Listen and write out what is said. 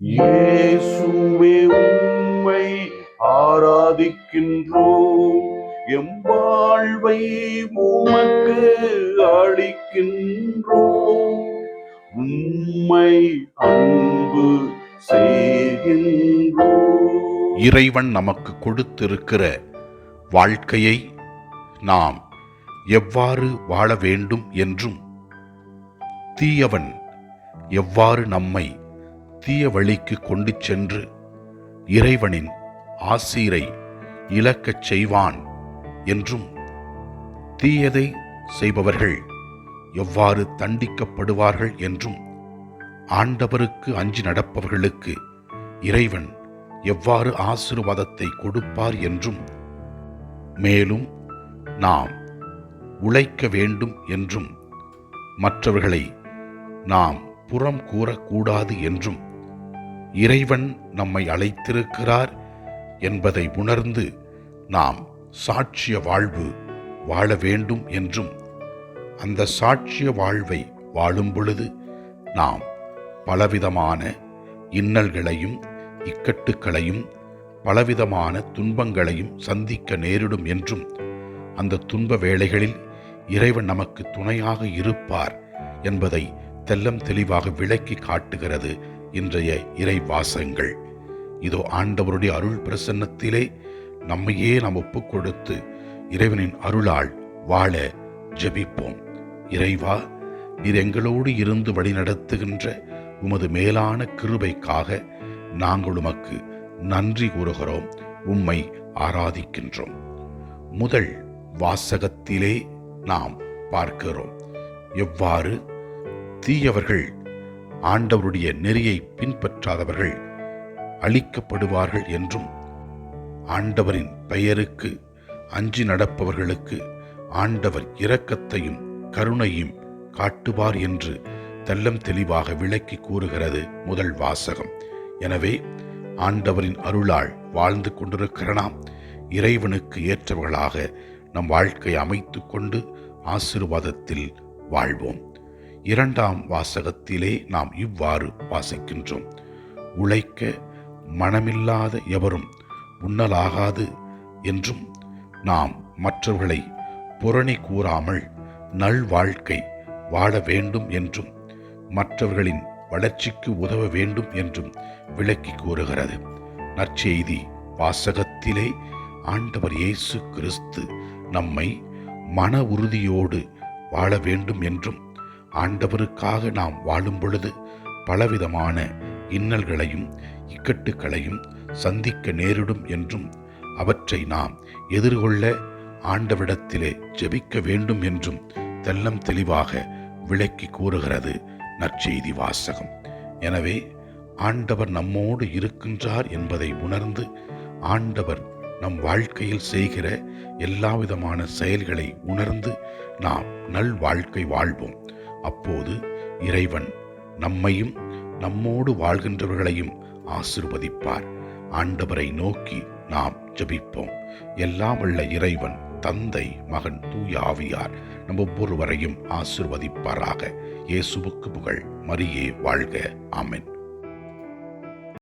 இயேசுவே உம்மை ஆராதிக்கின்றோம். எம் வாழ்வை உமக்கு அளிக்கின்றோம். உம்மை அன்பு செய்கின்றோம். இறைவன் நமக்கு கொடுத்திருக்கிற வாழ்க்கையை நாம் எவ்வாறு வாழ வேண்டும் என்றும் தீயவன் எவ்வாறு நம்மை தீய வழிக்கு கொண்டு சென்று இறைவனின் ஆசீரை இழக்கச் செய்வான் என்றும் தீயதை செய்பவர்கள் எவ்வாறு தண்டிக்கப்படுவார்கள் என்றும் ஆண்டவருக்கு அஞ்சி நடப்பவர்களுக்கு இறைவன் எவ்வாறு ஆசீர்வாதத்தை கொடுப்பார் என்றும் மேலும் நாம் உழைக்க வேண்டும் என்றும் மற்றவர்களை நாம் புறம் கூறக்கூடாது என்றும் இறைவன் நம்மை அழைத்திருக்கிறார் என்பதை உணர்ந்து நாம் சாட்சிய வாழ்வு வாழ வேண்டும் என்றும் அந்த சாட்சிய வாழ்வை வாழும் பொழுது நாம் பலவிதமான இன்னல்களையும் இக்கட்டுக்களையும் பலவிதமான துன்பங்களையும் சந்திக்க நேரிடும் என்றும் அந்த துன்ப வேளைகளில் இறைவன் நமக்கு துணையாக இருப்பார் என்பதை தெல்லம் தெளிவாக விளக்கி காட்டுகிறது இன்றைய இறை வாசங்கள் இதோ ஆண்டவருடைய அருள் பிரசன்னத்திலே நம்மையே நாம் ஒப்பு கொடுத்து இறைவனின் அருளால் வாழ ஜெபிப்போம். இறைவா நீர் எங்களோடு இருந்து வழிநடத்துகின்ற உமது மேலான கிருபைக்காக நாங்கள் உமக்கு நன்றி கூறுகிறோம் உம்மை ஆராதிக்கின்றோம். முதல் வாசகத்திலே நாம் பார்க்கிறோம். எவ்வாறு? தீயவர்கள் ஆண்டவருடைய நெறியை பின்பற்றாதவர்கள் அழிக்கப்படுவார்கள் என்றும் ஆண்டவரின் பெயருக்கு அஞ்சி நடப்பவர்களுக்கு ஆண்டவர் இரக்கத்தையும் கருணையும் காட்டுவார் என்று தெல்லம் தெளிவாக விளக்கி கூறுகிறது முதல் வாசகம். எனவே ஆண்டவரின் அருளால் வாழ்ந்து கொண்டிருக்கிற நாம் இறைவனுக்கு ஏற்றவர்களாக நம் வாழ்க்கை அமைத்து கொண்டு ஆசிர்வாதத்தில் வாழ்வோம். இரண்டாம் வாசகத்திலே நாம் இவ்வாறு வாசிக்கின்றோம். உழைக்க மனமில்லாத எவரும் உண்ணலாகாது என்றும் நாம் மற்றவர்களை புரணி கூறாமல் நல்வாழ்க்கை வாழ வேண்டும் என்றும் மற்றவர்களின் வளர்ச்சிக்கு உதவ வேண்டும் என்றும் விளக்கி கூறுகிறது. நற்செய்தி வாசகத்திலே ஆண்டவர் இயேசு கிறிஸ்து நம்மை மன உறுதியோடு வாழ வேண்டும் என்றும் ஆண்டவருக்காக நாம் வாழும் பொழுது பலவிதமான இன்னல்களையும் இக்கட்டுகளையும் சந்திக்க நேரிடும் என்றும் அவற்றை நாம் எதிர்கொள்ள ஆண்டவிடத்திலே ஜெபிக்க வேண்டும் என்றும் தெல்லம் தெளிவாக விளக்கி கூறுகிறது நற்செய்தி வாசகம். எனவே ஆண்டவர் நம்மோடு இருக்கின்றார் என்பதை உணர்ந்து ஆண்டவர் நம் வாழ்க்கையில் செய்கிற எல்லா விதமான செயல்களை உணர்ந்து நாம் நல் வாழ்க்கை வாழ்வோம். அப்போது இறைவன் நம்மையும் நம்மோடு வாழ்கின்றவர்களையும் ஆசிர்வதிப்பார். ஆண்டவரை நோக்கி நாம் ஜபிப்போம். எல்லாம் வல்ல இறைவன் தந்தை மகன் தூய ஆவியார் நம் ஒவ்வொருவரையும் ஆசிர்வதிப்பாராக. இயேசுவுக்கு புகழ் மரியே வாழ்க. ஆமென்.